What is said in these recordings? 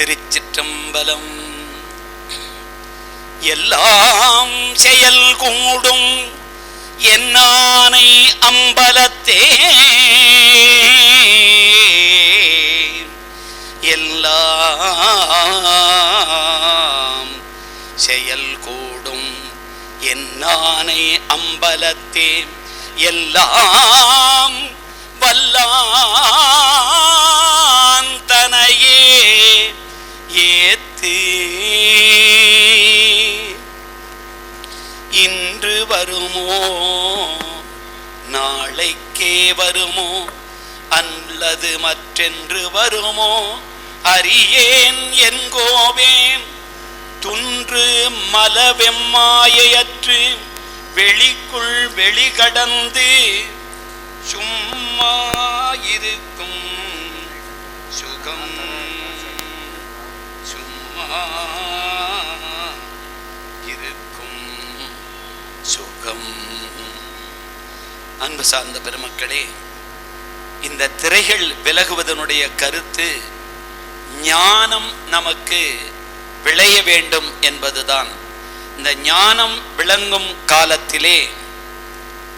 திருச்சிற்றம்பலம். எல்லாம் செயல் கூடும் என்னானை அம்பலத்தே. எல்லாம் செயல் கூடும் என்னானை அம்பலத்தே. எல்லாம் வல்லான் தனையே. ஏத்து. இன்று வருமோ? நாளைக்கே வருமோ? அல்லது மற்றென்று வருமோ? அறியேன் என்கோவேன் துன்று மலவெம்மாயையற்று வெளிக்குள் வெளிகடந்து சும்மா இருக்கும் சுகம். இருக்கும் சுகம். அன்பு சார்ந்த பெருமக்களே இந்த திரைகள் விலகுவதனுடைய கருத்து ஞானம் நமக்கு விளைய வேண்டும் என்பதுதான். இந்த ஞானம் விளங்கும் காலத்திலே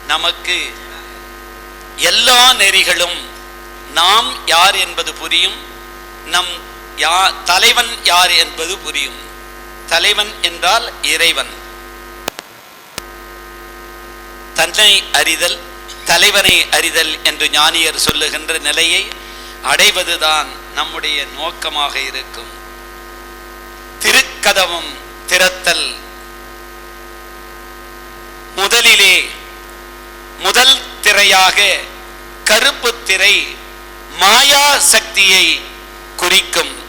நமக்கு எல்லா நெறிகளும் நாம் யார் என்பது புரியும். நம் யா தலைவன் யார் என்பது புரியும். தலைவன் என்றால் இறைவன். தன்னை அறிதல் தலைவனை அறிதல் என்று ஞானியர் சொல்லுகின்ற நிலையை அடைவதுதான் நம்முடைய நோக்கமாக இருக்கும். திருக்கதவம் திறத்தல். முதலிலே முதல் திரையாக கருப்பு திரை மாயா சக்தியை குறிக்கும்.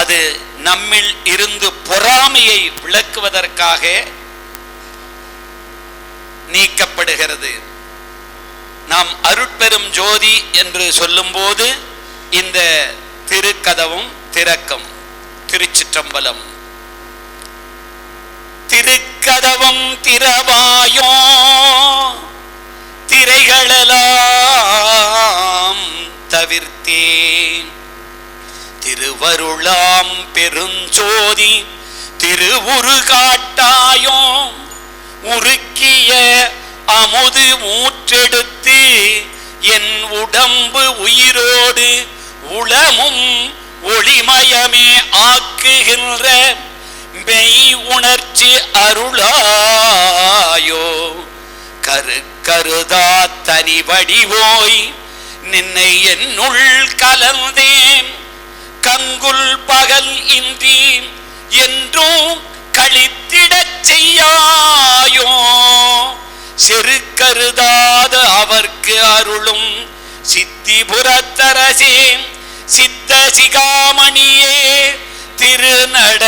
அது நம்மில் இருந்து பொறாமையை விளக்குவதற்காக நீக்கப்படுகிறது. நாம் அருட்பெரும் ஜோதி என்று சொல்லும்போது இந்த திருக்கதவும் திறக்கும். திருச்சிற்றம்பலம். திருக்கதவும் திறவாயோ திரைகளெல்லாம் தவிர்த்தேன். திருவருளாம் பெருஞ்சோதி திருவுரு காட்டாயோ உருக்கிய அமுது மூற்றெடுத்து என் உடம்பு உயிரோடு உளமும் ஒளிமயமே ஆக்குகின்ற மெய் உணர்ச்சி அருளாயோ. கரு கருதா தனி வடிவோய் நின்னை என்னுள் கலந்தேன். கங்குல் பகல் இன்றி என்றும் கழித்திடச் செய்யாயோ? செருக்கருதாத அவர்க்கு அருளும் சித்திபுரத்தரசே சித்த சிகாமணியே திருநட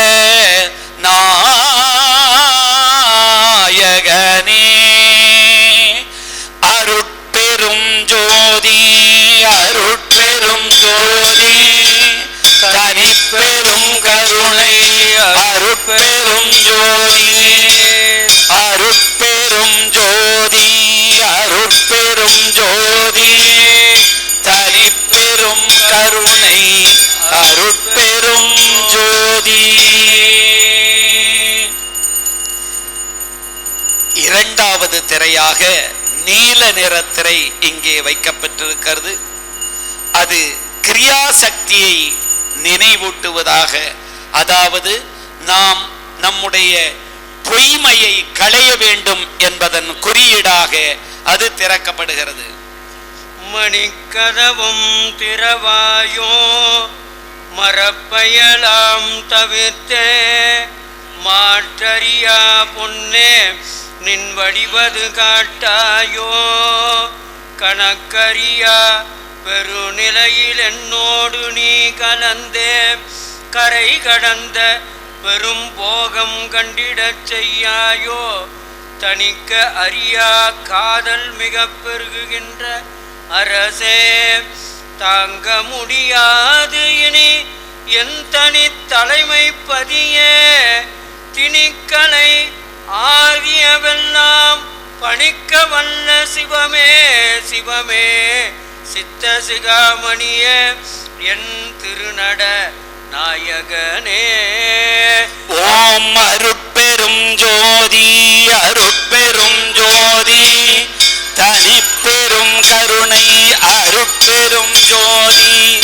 நீல இங்கே வைக்கப்பட்டிருக்கிறது. அது கிரியாசக்தியை நினைவூட்டுவதாக அதாவது நாம் நம்முடைய பொய்மையை களைய வேண்டும் என்பதன் குறியீடாக அது திறக்கப்படுகிறது. மணிக்கதவும் திறவாயோ மரப்பயலாம் தவிர்த்தே மாற்றறியா பொன்னே நின் வடிவது காட்டாயோ? கணக்கறியா பெருநிலையில் என்னோடு நீ கலந்தே கரை கடந்த பெரும் போகம் கண்டிடச் செய்யாயோ? தணிக்க அறியா காதல் மிக பெருகுகின்ற அரசே தாங்க முடியாது இனி என் தனி தலைமை பதியே. திணிக்கலை ஆகியவெல்லாம் பணிக்க வல்ல சிவமே சிவமே. சித்த சிகாமணிய என் திருநட நாயகனே. ஓம் அருட்பெரும் ஜோதி அருட்பெரும் ஜோதி. தனிப்பெரும் கருணை அருட்பெரும் ஜோதி.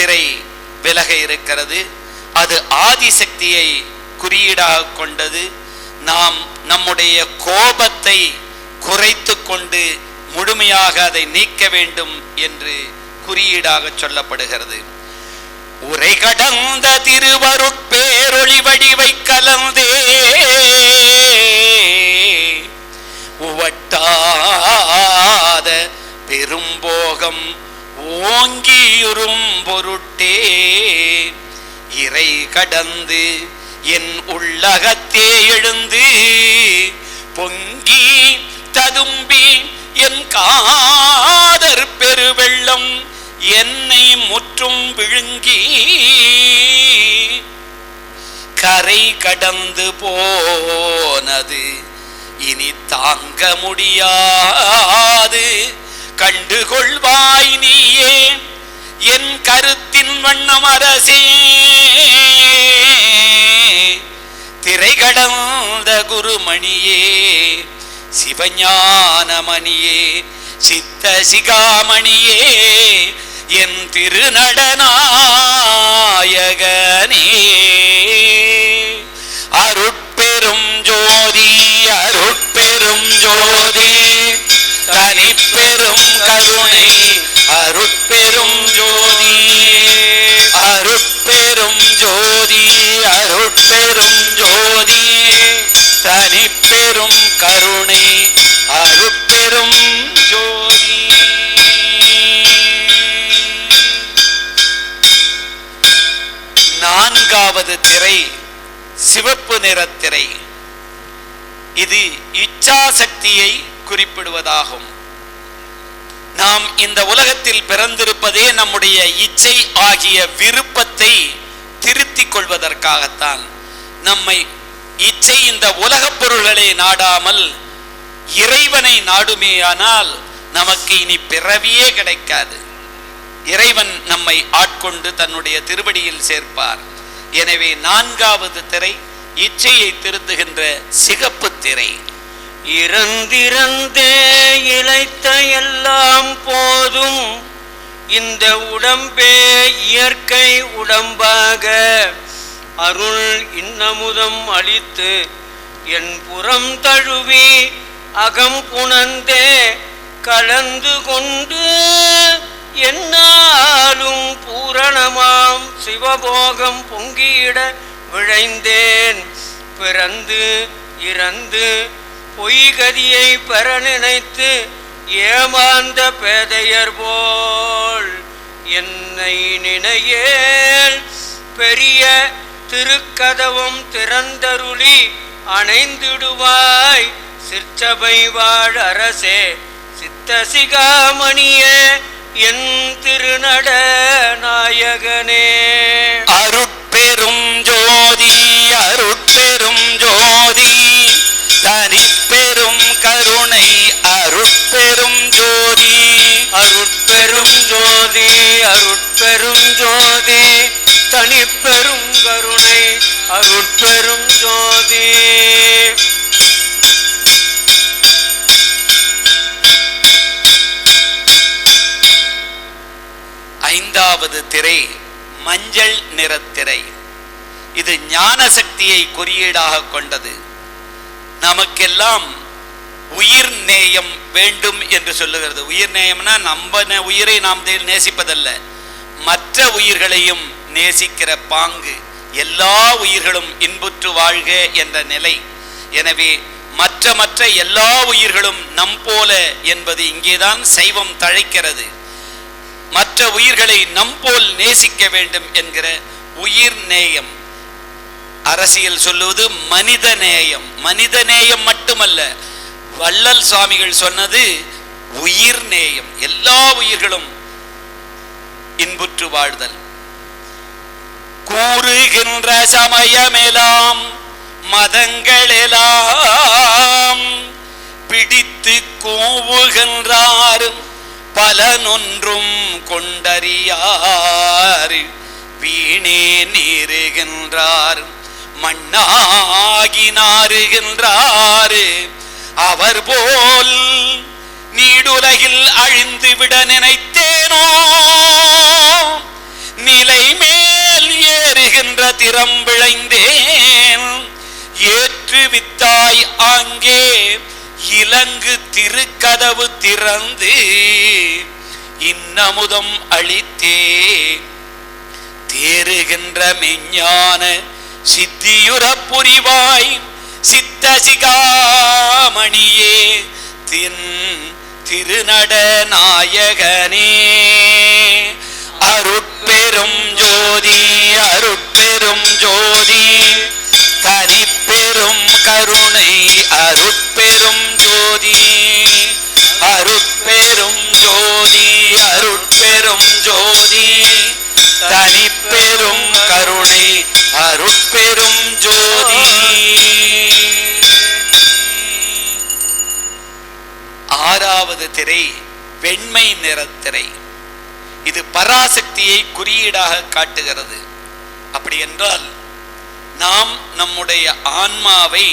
திரை விலக இருக்கிறது. அது ஆதிசக்தியை குறியீடாக கொண்டது. நாம் நம்முடைய கோபத்தை குறைத்து கொண்டு முழுமையாக அதை நீக்க வேண்டும் என்று குறியீடாக சொல்லப்படுகிறது. உரை கடந்த திருவருட்பேரொளி வடிவை கலந்தே. உவட்டாத பெரும்போகம் ஓங்கி ஓங்கியுறும் பொருட்டே. இறை கடந்து என் உள்ளகத்தே எழுந்து பொங்கி ததும்பி என் காதர் பெருவெள்ளம் என்னை முற்றும் விழுங்கி. கரை கடந்து போனது இனி தாங்க முடியாது. கண்டுகொள்வாய் நீயே என் கருத்தின் வண்ணம் அரசே. திரை கடந்த குருமணியே சிவஞானமணியே சித்த சிகாமணியே என் திருநடனாயகனே அருட்பெரும் ஜோதி அருட்பெரும் ஜோதி தனிப்பெரும் கருணை அருட்பெரும் ஜோதி அருட்பெரும் ஜோதி அருட்பெரும் ஜோதி தனிப்பெரும் கருணை அருட்பெரும் ஜோதி நான்காவது திரை சிவப்பு நிறத்திரை. இது இச்சாசக்தியை குறிப்பிடுவதாகும். நாம் இந்த உலகத்தில் பிறந்திருப்பதே நம்முடைய இச்சை ஆகிய விருப்பத்தை திருத்திக் கொள்வதற்காகத்தான் நம்மை இச்சை இந்த உலகப் பொருள்களை நாடாமல் இறைவனை நாடுமேயானால் நமக்கு இனி பிறவியே கிடைக்காது. இறைவன் நம்மை ஆட்கொண்டு தன்னுடைய திருவடியில் சேர்ப்பார். எனவே நான்காவது திரை இச்சையை திருத்துகின்ற சிகப்பு திரை. இறந்திறந்தே இழைத்த எல்லாம் போதும். இந்த உடம்பே இயற்கை உடம்பாக. அருள் இன்னமுதம் அளித்து என் புறம் தழுவி அகம் புணந்தே கலந்து கொண்டு என்னாலும் பூரணமாம். சிவபோகம் பொங்கியிட விழைந்தேன். பிறந்து இறந்து பொய்கதியை பெற நினைத்து ஏமாந்த பேதையர் போல் என்னை நினையேல் பெரிய திருக்கதவும் திறந்தருளி அணைந்திடுவாய். சிற்சபை வாழ் அரசே சித்தசிகாமணியே என் திருநட நாயகனே. அருட்பெரும் ஜோதி அருட்பெரும் ஜோதி கருணை அருட்பெரும் ஜோதி. அருட்பெரும் ஜோதி அருட்பெரும் ஜோதி. தனிப்பெரும் கருணை அருட்பெரும் ஜோதி. ஐந்தாவது திரை மஞ்சள் நிறத்திரை இது ஞான சக்தியை குறியீடாக கொண்டது. நமக்கெல்லாம் உயிர் நேயம் வேண்டும் என்று சொல்லுகிறது. உயிர் நேயம்னா நம்ம நே- உயிரை நாம் நேசிப்பதல்ல. மற்ற உயிர்களையும் நேசிக்கிற பாங்கு. எல்லா உயிர்களும் இன்புற்று வாழ்க என்ற நிலை. எனவே மற்ற மற்ற எல்லா உயிர்களும் நம் போல என்பது இங்கேதான் சைவம் தழைக்கிறது. மற்ற உயிர்களை நம் போல் நேசிக்க வேண்டும் என்கிற உயிர் நேயம். அரசியல் சொல்லுவது மனித நேயம். மனித நேயம் மட்டுமல்ல. வள்ளல் சுவாமிகள் சொன்னது உயிர் நேயம். எல்லா உயிர்களும் இன்புற்று வாழ்தல். கூறுகின்ற சமயமெலாம் மதங்களெலாம் பிடித்து கூவுகின்றாரும் பலனொன்றும் கொண்டறியாறு. வீணே நேருகின்றார் மண்ணாகி நாறுகின்றார் அவர் போல் நீடுலகில் அழிந்து விட நினைத்தேனோ? நிலை மேல் ஏறுகின்ற திறம் விளைந்தேன். ஏற்று வித்தாய் ஆங்கே இலங்கு திருக்கதவு திறந்து இன்னமுதம் அளித்தே தேறுகின்ற மெஞ்ஞான சித்தியுற புரிவாய் சித்தசிகாமணியே தின் திருநட நாயகனே அருட்பெரும் ஜோதி அருட்பெரும் ஜோதி தனிப்பெரும் கருணை அருட்பெரும் ஜோதி. அருட்பெரும் ஜோதி அருட்பெரும் ஜோதி தனிப்பெரும் கருணை அருட்பெரும் ஜோதி. ஆறாவது திரை வெண்மை நிறத்திரை இது பராசக்தியை குறியீடாக காட்டுகிறது. அப்படி என்றால் நாம் நம்முடைய ஆன்மாவை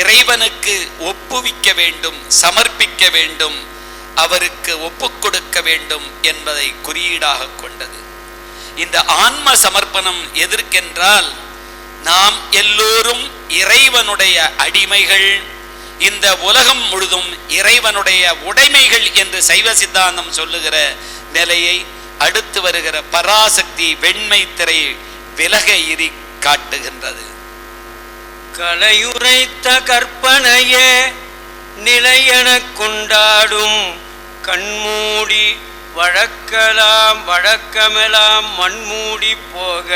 இறைவனுக்கு ஒப்புவிக்க வேண்டும் சமர்ப்பிக்க வேண்டும் அவருக்கு ஒப்பு கொடுக்க வேண்டும் என்பதை குறியீடாக கொண்டது. இந்த ஆன்ம சமர்ப்பணம் எதற்கென்றால் நாம் எல்லோரும் இறைவனுடைய அடிமைகள் இந்த உலகம் முழுதும் இறைவனுடைய உடைமைகள் என்று சைவ சித்தாந்தம் சொல்லுகிற நிலையை அடுத்து வருகிற பராசக்தி வெண்மை திரை விலக இரி காட்டுகின்றது. கலையுரைத்த கற்பனையே நிலையென கொண்டாடும் கண்மூடி வழக்கலாம் வழக்கமெல்லாம் மண்மூடி போக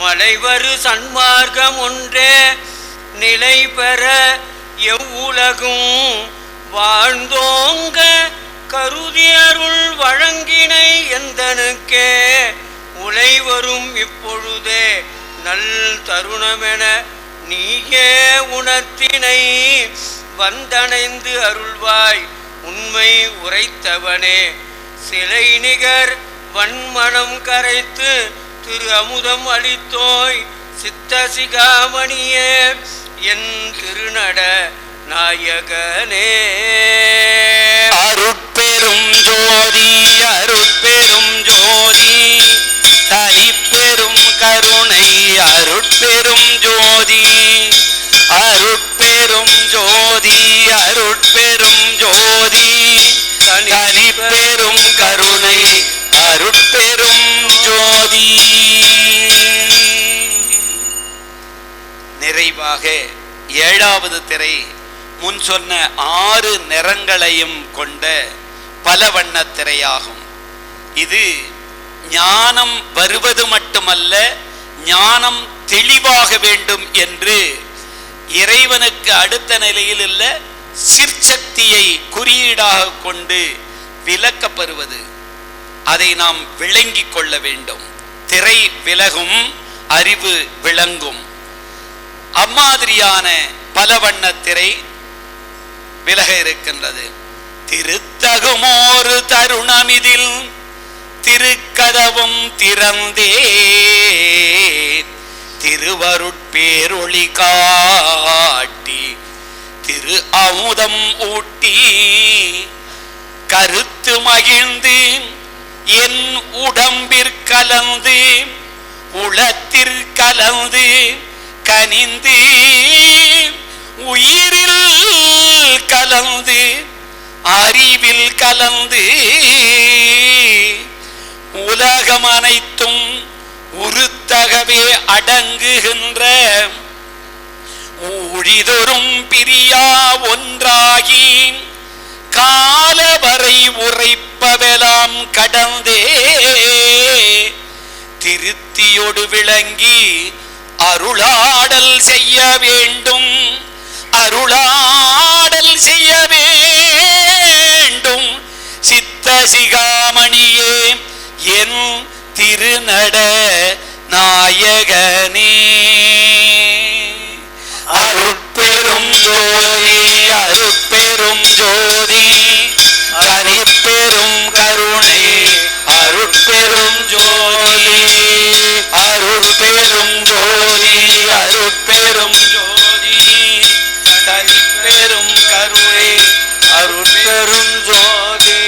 மலைவரு சன்மார்க்கம் ஒன்றே நிலை பெற எவ்வுலகும் வாழ்ந்தோங்க கருதி அருள் வழங்கினை எந்தனுக்கே. உலை வரும் இப்பொழுதே நல் தருணமென நீயே உணர்த்தினை வந்தணைந்து அருள்வாய் உண்மை உரைத்தவனே. சிலை நிகர் வன்மணம் கரைத்து திரு அமுதம் அளித்தோய் சித்த சிகாமணியே என் திருநட நாயகனே. அருட்பெரும் ஜோதி அருட்பெரும் ஜோதி தனிப்பெரும் கருணை அருட்பெரும் ஜோதி. அருட்பெரும் ஜோதி அருட்பெரும் ஜோதி தனிப்பெரும் கருணை அருட்பெரும் ஜோதி. நிறைவாக ஏழாவது திரை முன் சொன்ன ஆறு நிறங்களையும் கொண்ட பல வண்ண திரையாகும். இது ஞானம் வருவது மட்டுமல்ல ஞானம் தெளிவாக வேண்டும் என்று இறைவனுக்கு அடுத்த நிலையில் உள்ள சிற்சக்தியை குறியீடாக கொண்டு விளக்கப்பெறுவது அதை நாம் விளங்கிக் கொள்ள வேண்டும். திரை விலகும் அறிவு விளங்கும். அம்மாதிரியான பல வண்ண திரை விலக இருக்கின்றது. திருத்தகுமோரு தருணமிதில் திருக்கதவும் திறந்தே திருவருட்பேரொளி காட்டி திரு அமுதம் ஊட்டி கருத்து மகிழ்ந்து என் உடம்பிற்கலந்து உளத்திற்கலந்து கனிந்து உயிரில் கலந்து அறிவில் கலந்து உலகம் அனைத்தும் உருத்தகவே அடங்குகின்ற ஊழிதொரும் பிரியா ஒன்றாகி காலவரை உரைப்பவெல்லாம் கடந்தே திருத்தியொடு விளங்கி அருளாடல் செய்ய வேண்டும். அருளாடல் செய்ய வேண்டும். சித்த சிகாமணியே என் திருநட நாயகனே. அருட்பெரும் ஜோதி அருட்பெரும் ஜோதி தனிப்பெரும் அருட்பெரும் ஜோதி அருட்பெரும் ஜோதி. தனிப்பெரும் கருணை அருட்பெரும் ஜோதி.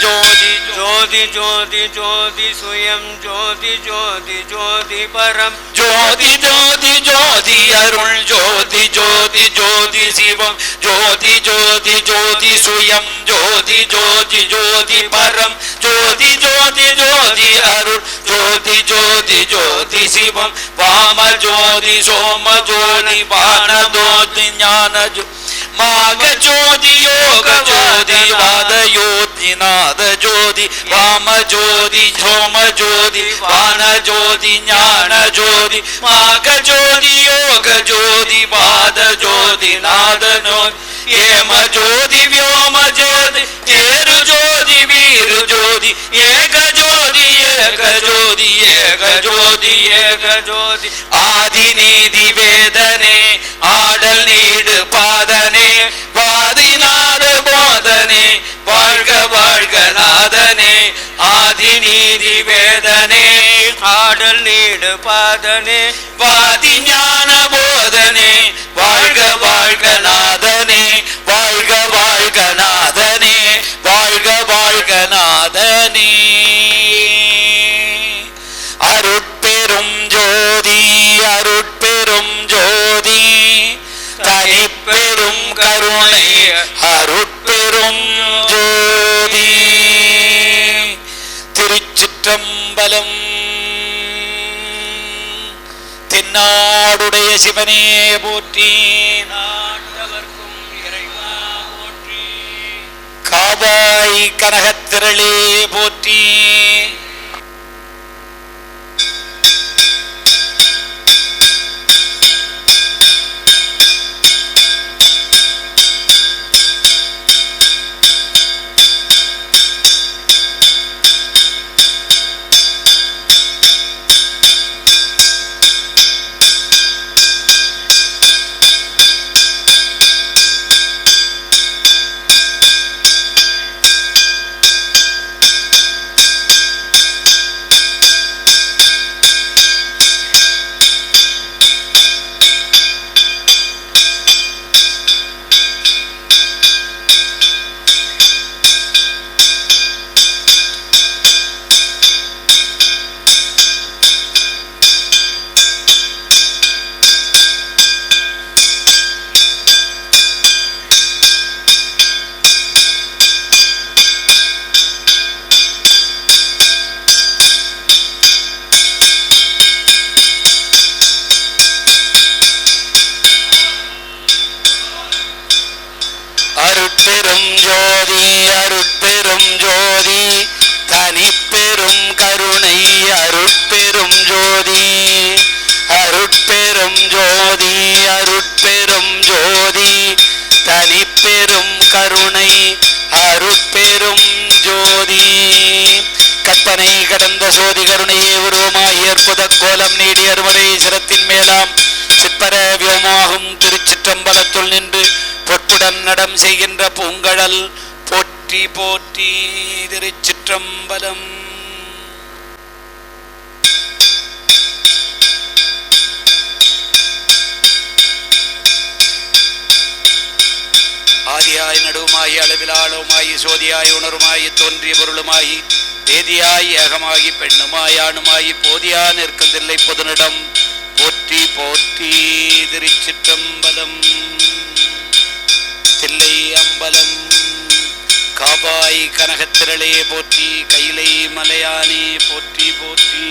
ஜோதி ஜோதி ஜோதி ஜோதி சுயம் ஜோதி ஜோதி ஜோதி பரம். ஜோதி ஜோதி ஜோதி அருள் ஜோதி. ஜோதி ஜோதி சிவம் ஜோதி ஜோதி ஜோதி சுயம் ஜோதி ஜோதி ஜோதி பரம் ஜோதி ஜோதி ஜோதி அருள் ஜோதி ஜோதி ஜோதி சிவம் வாம ஜோதி சோம ஜோதி பான ஜோதி ஞான ஜோ மாக ஜோதி யோக ஜோதி வாத யோதி நாத ஜோதி வாம ஜோதி சோம ஜோதி வான ஜோதி ஞான ஜோதி மாக ஜோதி யோக ஜோதி வாத ஜோதி நாத ஜோதி ஏம ஆடல் நீடு பாதனே வாதி ஞான சிவனே போற்றி. நாட்டவர்க்கும் இறைவா போற்றி. காதாய் கனகத்திரளே போற்றி. ஜோதி அருட்பெரும் ஜோதி. தனிப்பெரும் கருணை அருட்பெரும் ஜோதி. அருட்பெரும் ஜோதி அருட்பெரும் ஜோதி. தனிப்பெரும் கருணை அருட்பெரும் ஜோதி. கற்பனை கடந்த சோதி கருணையே உருவமாய் அற்புத கோலம் நீடி அருமறை சிரத்தின் மேலாம். சிப்பர வியோமாகும் பொட்டுடன் செய்கின்ற பூங்கழல் போற்றி போற்றி திருச்சிற்றம்பலம். ஆதியாய் நடுவுமாய் அளவிலாளவுமாய் சோதியாய் உணருமாய் தோன்றிய பொருளுமாய் தேதியாய் ஏகமாகி பெண்ணுமாய் ஆணுமாய் போதியா நிற்கதில்லை பொதுனிடம். போற்றி போற்றி திருச்சிற்றம்பலம். தில்லை அம்பலம். காபாய் கனகத்திரளே போற்றி கைலை மலையானே போற்றி போற்றி.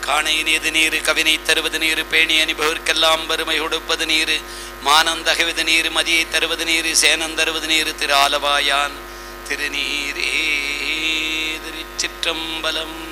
காணை நீது நீர் கவினை தருவது நீர் பேணி அனுபவர்க்கெல்லாம் வறுமை கொடுப்பது நீரு. மானந்தகவது நீர் மதியை தருவது நீர் சேனம் தருவது நீர் திரு ஆலவாயான் திருநீரே திருச்சிற்றம்பலம்.